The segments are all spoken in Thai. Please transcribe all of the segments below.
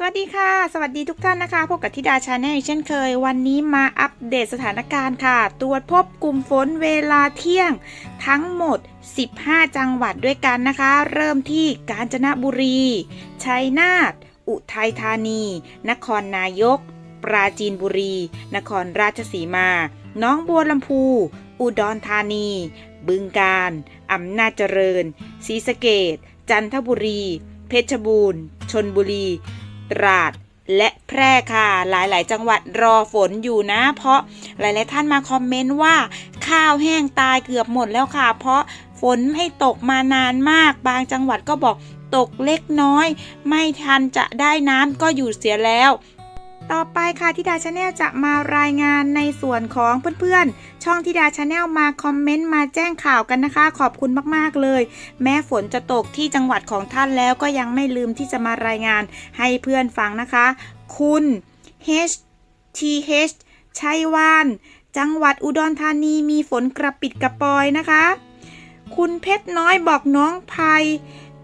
สวัสดีค่ะ สวัสดีทุกท่านนะคะ พบกับธิดาชาแนลเช่นเคย วันนี้มาอัปเดตสถานการณ์ค่ะ ตรวจพบกลุ่มฝนเวลาเที่ยง ทั้งหมด 15 จังหวัดด้วยกันนะคะ เริ่มที่กาญจนบุรี ชัยนาท อุทัยธานี นครนายก ปราจีนบุรี นครราชสีมา น้องบัวลำพู อุดรธานี บึงกาฬ อำนาจเจริญ ศรีสะเกดจันทบุรี เพชรบูรณ์ ชนบุรี ตราดและแพร่ค่ะ หลายๆ จังหวัดรอฝนอยู่นะ เพราะหลาย ๆ ท่านมาคอมเมนต์ว่า ข้าวแห้งตายเกือบหมดแล้วค่ะ เพราะฝนให้ตกมานานมาก บางจังหวัดก็บอกตกเล็กน้อย ไม่ทันจะได้น้ำก็อยู่เสียแล้ว ต่อไปค่ะทิดาชาแนลจะมารายงานในส่วนของเพื่อนๆ ช่องทิดาชาแนลมาคอมเมนต์มาแจ้งข่าวกันนะคะ ขอบคุณมากๆเลย แม้ฝนจะตกที่จังหวัดของท่านแล้วก็ยังไม่ลืมที่จะมารายงานให้เพื่อนฟังนะคะ คุณ H T H ชัยวาน จังหวัดอุดรธานีมีฝนกระปิดกระปอยนะคะ คุณเพชรน้อยบอกน้องภัย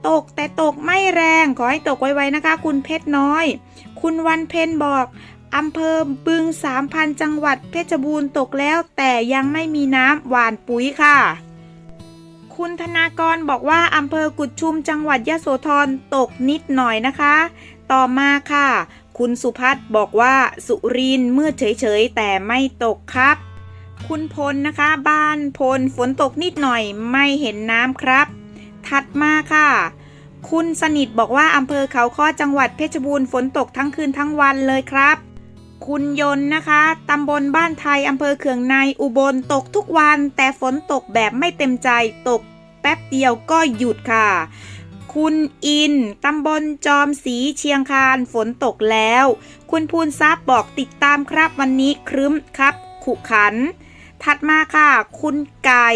ตกแต่ตกไม่แรง ขอให้ตกไวๆนะคะ คุณเพชรน้อย คุณวันเพ็ญบอกอำเภอบึงสามพันจังหวัดเพชรบูรณ์ตกแล้ว แต่ยังไม่มีน้ำหวานปุ๋ยค่ะ คุณธนากรบอกว่าอำเภอกุดชุมจังหวัดยะโสธรตกนิดหน่อยนะคะ ต่อมาค่ะ คุณสุพัฒน์บอกว่าสุรินทร์มืดเฉยๆแต่ไม่ตกครับ คุณพลนะคะ บ้านพลฝนตกนิดหน่อยไม่เห็นน้ำครับ ถัดมาค่ะ คุณสนิทบอกว่าอำเภอเขาค้อจังหวัดเพชรบูรณ์ฝนตกทั้งคืนทั้งวันเลยครับ คุณยนต์นะคะตำบลบ้านไทยอำเภอเขืองในอุบลตกทุกวัน แต่ฝนตกแบบไม่เต็มใจตกแป๊บเดียวก็หยุดค่ะ คุณอิน ตำบลจอมศรีเชียงคานฝนตกแล้ว คุณพูนซับบอกติดตามครับวันนี้ครึ้มครับ ขุขัน ถัดมาค่ะ คุณไก่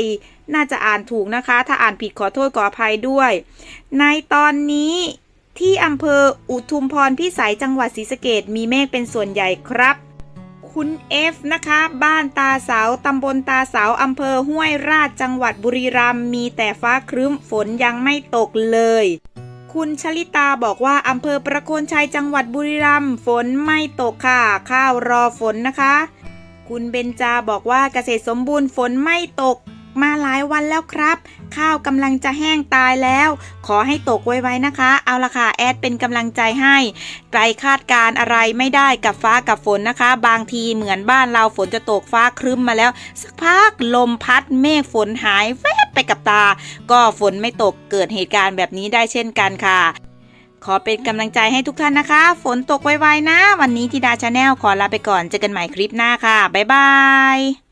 น่าจะอ่านถูกนะคะ ถ้าอ่านผิดขอโทษขออภัยด้วย ในตอนนี้ที่อำเภออุทุมพรพิสัยจังหวัดศรีสะเกดมีเมฆเป็นส่วนใหญ่ครับ คุณเอฟนะคะ บ้านตาเสาตำบลตาเสาอำเภอห้วยราชจังหวัดบุรีรัมย์มีแต่ฟ้าครึ้มฝนยังไม่ตกเลย คุณชลิตาบอกว่าอำเภอประโคนชัยจังหวัดบุรีรัมย์ฝนไม่ตกค่ะ ข้าวรอฝนนะคะ คุณเบนจาบอกว่าเกษตรสมบูรณ์ฝนไม่ตกมาหลายวันแล้วครับ ข้าวกำลังจะแห้งตายแล้ว ขอให้ตกไวๆนะคะ เอาละค่ะ แอดเป็นกำลังใจให้ไกลคาดการอะไรไม่ได้กับฟ้ากับฝนนะคะ บางทีเหมือนบ้านเราฝนจะตกฟ้าครึ้มมาแล้ว สักพักลมพัดเมฆฝนหายแวบไปกับตา ก็ฝนไม่ตกเกิดเหตุการณ์แบบนี้ได้เช่นกันค่ะ ขอเป็นกำลังใจให้ทุกท่านนะคะ ฝนตกไวๆนะ วันนี้ธิดาชาแนลขอลาไปก่อน เจอกันใหม่คลิปหน้าค่ะ บ๊ายบาย